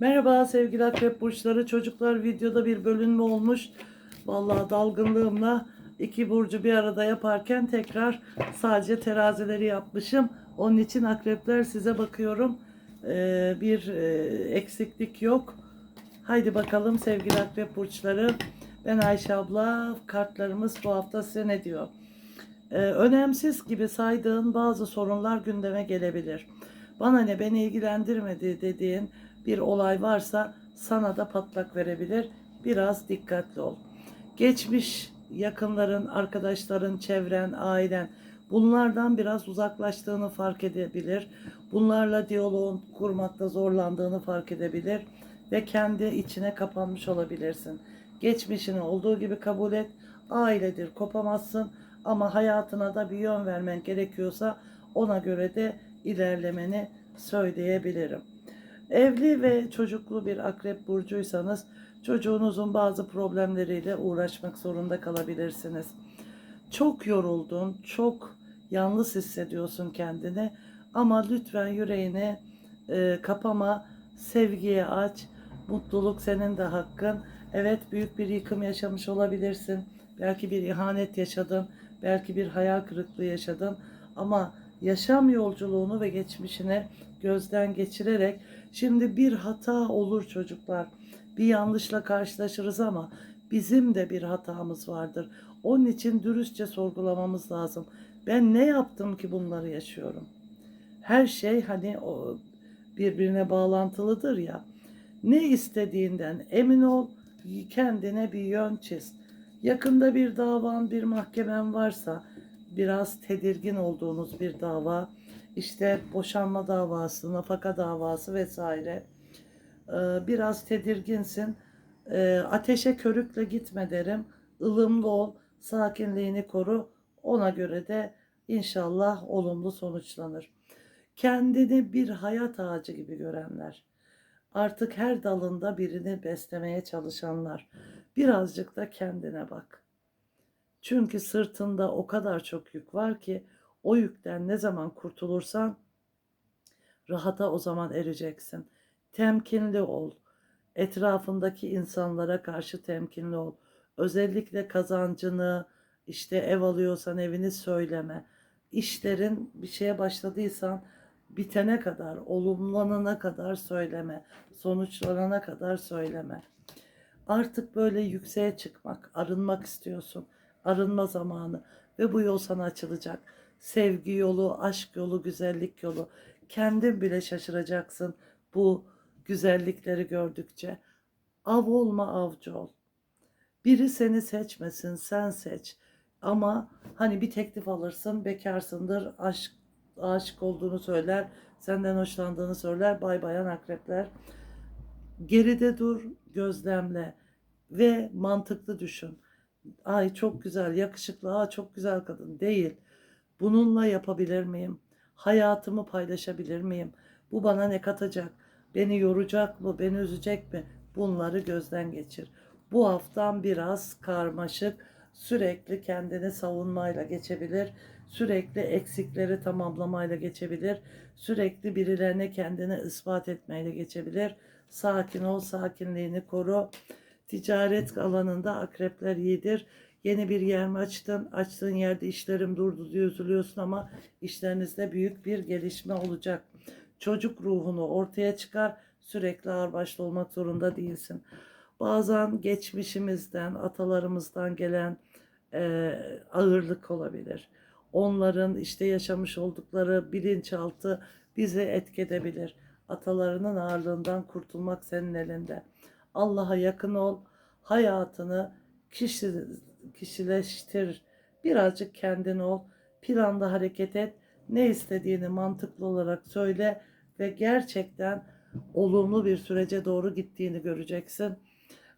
Merhaba sevgili akrep burçları. Çocuklar videoda bir bölünme olmuş. Vallahi dalgınlığımla iki burcu bir arada yaparken tekrar sadece terazileri yapmışım. Onun için akrepler size bakıyorum. Ee, bir e, eksiklik yok. Haydi bakalım sevgili akrep burçları. Ben Ayşe abla. Kartlarımız bu hafta size ne diyor? Ee, önemsiz gibi saydığın bazı sorunlar gündeme gelebilir. Bana ne beni ilgilendirmedi dediğin bir olay varsa sana da patlak verebilir. Biraz dikkatli ol. Geçmiş yakınların, arkadaşların, çevren, ailen bunlardan biraz uzaklaştığını fark edebilir. Bunlarla diyaloğun kurmakta zorlandığını fark edebilir ve kendi içine kapanmış olabilirsin. Geçmişini olduğu gibi kabul et. Ailedir, kopamazsın ama hayatına da bir yön vermen gerekiyorsa ona göre de ilerlemeni söyleyebilirim. Evli ve çocuklu bir akrep burcuysanız çocuğunuzun bazı problemleriyle uğraşmak zorunda kalabilirsiniz. Çok yoruldun, çok yalnız hissediyorsun kendini ama lütfen yüreğini e, kapama, sevgiye aç. Mutluluk senin de hakkın. Evet büyük bir yıkım yaşamış olabilirsin. Belki bir ihanet yaşadın, belki bir hayal kırıklığı yaşadın ama yaşam yolculuğunu ve geçmişini gözden geçirerek şimdi bir hata olur çocuklar. Bir yanlışla karşılaşırız ama bizim de bir hatamız vardır. Onun için dürüstçe sorgulamamız lazım. Ben ne yaptım ki bunları yaşıyorum? Her şey hani o birbirine bağlantılıdır ya. Ne istediğinden emin ol, kendine bir yön çiz. Yakında bir davan, bir mahkemen varsa biraz tedirgin olduğunuz bir dava, işte boşanma davası, nafaka davası vesaire. Ee, Biraz tedirginsin. Ee, Ateşe körükle gitme derim. ılımlı ol, sakinliğini koru. Ona göre de inşallah olumlu sonuçlanır. Kendini bir hayat ağacı gibi görenler, artık her dalında birini beslemeye çalışanlar, birazcık da kendine bak. Çünkü sırtında o kadar çok yük var ki o yükten ne zaman kurtulursan rahata o zaman ereceksin. Temkinli ol. Etrafındaki insanlara karşı temkinli ol. Özellikle kazancını, işte ev alıyorsan evini söyleme. İşlerin bir şeye başladıysan bitene kadar, olumlanana kadar söyleme. Sonuçlanana kadar söyleme. Artık böyle yükseğe çıkmak, arınmak istiyorsun. Arınma zamanı ve bu yol sana açılacak. Sevgi yolu, aşk yolu, güzellik yolu. Kendin bile şaşıracaksın bu güzellikleri gördükçe. Av olma avcı ol. Biri seni seçmesin, sen seç. Ama hani bir teklif alırsın, bekarsındır, aşk aşık olduğunu söyler, senden hoşlandığını söyler, bay bayan akrepler. Geride dur, gözlemle ve mantıklı düşün. Ay çok güzel, yakışıklı, aa çok güzel kadın değil. Bununla yapabilir miyim? Hayatımı paylaşabilir miyim? Bu bana ne katacak? Beni yoracak mı? Beni üzecek mi? Bunları gözden geçir. Bu haftan biraz karmaşık, sürekli kendini savunmayla geçebilir. Sürekli eksikleri tamamlamayla geçebilir. Sürekli birilerine kendini ispat etmeyle geçebilir. Sakin ol, sakinliğini koru. Ticaret alanında akrepler iyidir. Yeni bir yer mi açtın? Açtığın yerde işlerim durdu diye üzülüyorsun ama işlerinizde büyük bir gelişme olacak. Çocuk ruhunu ortaya çıkar. Sürekli ağırbaşlı olmak zorunda değilsin. Bazen geçmişimizden, atalarımızdan gelen e, ağırlık olabilir. Onların işte yaşamış oldukları bilinçaltı bizi etkedebilir. Atalarının ağırlığından kurtulmak senin elinde. Allah'a yakın ol, hayatını kişi, kişileştir. Birazcık kendin ol, planda hareket et. Ne istediğini mantıklı olarak söyle ve gerçekten olumlu bir sürece doğru gittiğini göreceksin.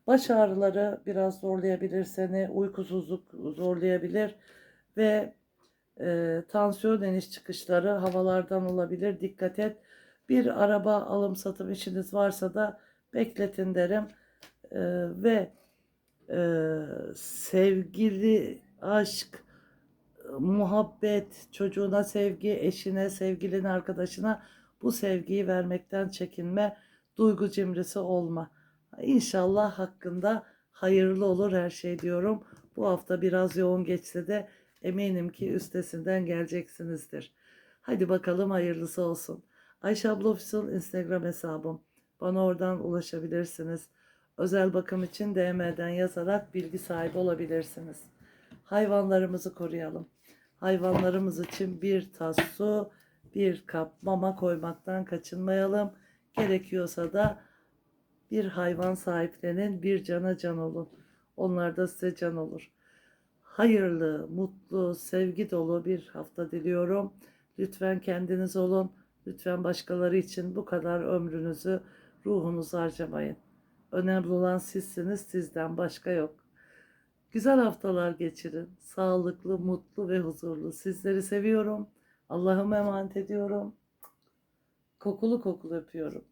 Baş ağrıları biraz zorlayabilir seni, uykusuzluk zorlayabilir ve e, tansiyon iniş çıkışları havalardan olabilir. Dikkat et. Bir araba alım satım işiniz varsa da bekletin derim. E, ve e, sevgili, aşk, muhabbet, çocuğuna sevgi, eşine, sevgilin, arkadaşına bu sevgiyi vermekten çekinme. duygu cimrisi olma. İnşallah hakkında hayırlı olur her şey diyorum. Bu hafta biraz yoğun geçse de eminim ki üstesinden geleceksinizdir. Hadi bakalım hayırlısı olsun. Ayşe abla Instagram hesabım. Bana oradan ulaşabilirsiniz. Özel bakım için DM'den yazarak bilgi sahibi olabilirsiniz. Hayvanlarımızı koruyalım. Hayvanlarımız için bir tas su, bir kap mama koymaktan kaçınmayalım. Gerekiyorsa da bir hayvan sahiplenin, bir cana can olun. Onlar da size can olur. Hayırlı, mutlu, sevgi dolu bir hafta diliyorum. Lütfen kendiniz olun. Lütfen başkaları için bu kadar ömrünüzü, ruhunuzu harcamayın. Önemli olan sizsiniz, sizden başka yok. Güzel haftalar geçirin. Sağlıklı, mutlu ve huzurlu. Sizleri seviyorum. Allah'ıma emanet ediyorum. Kokulu kokulu öpüyorum.